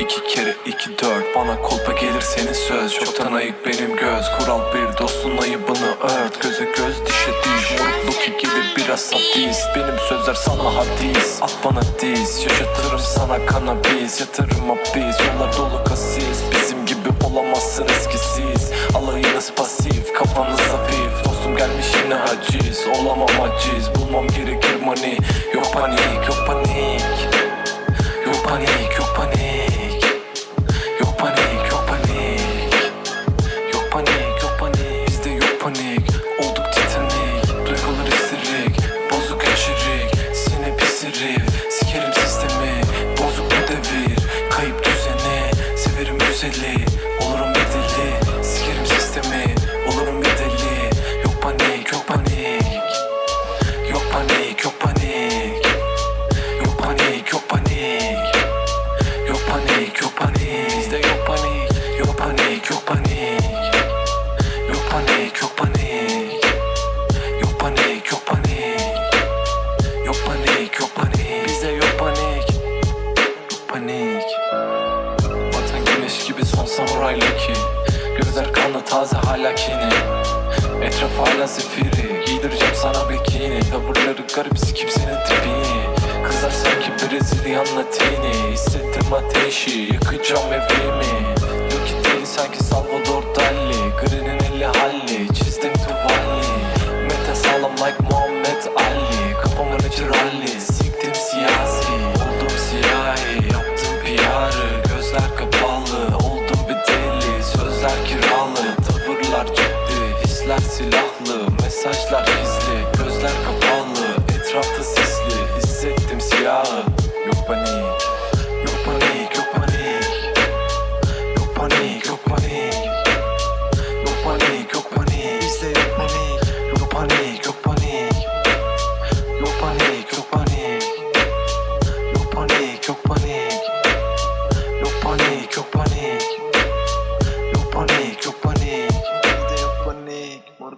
iki kere iki dört Bana kolpa gelir senin söz. Çoktan ayık benim göz Kural bir dostun ayıbını ört. Göze göz dişe diş Morukluk ikili biraz sadist. Benim sözler sana hadis At bana diz. Yaşatırım sana kanabis Yatırım hapis. Yollar dolu kasis Bizim gibi olamazsın eskisiz. Alayınız pasif Kafanız hafif? Dostum gelmiş yine haciz Olamam aciz. Bulmam gerekir money Yok panik yok panik. Yok panik yok panik Herif Sikerim sistemi Bozuk bu devir Kayıp düzeni Severim güzeli samuray Lucky Gözler kanlı taze hala kini. Etraf hala zifiri. Giydireceğim sana bikini. Tavırları garip sikim senin tipini. Kızlar sanki Brezilyan latini. Hissettim ateşi Yakacağım evimi. Lucky deli sanki Salvador Hisler silahlı Mesajlar gizli Gözler kapalı Etrafta sisli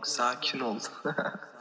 sakin ol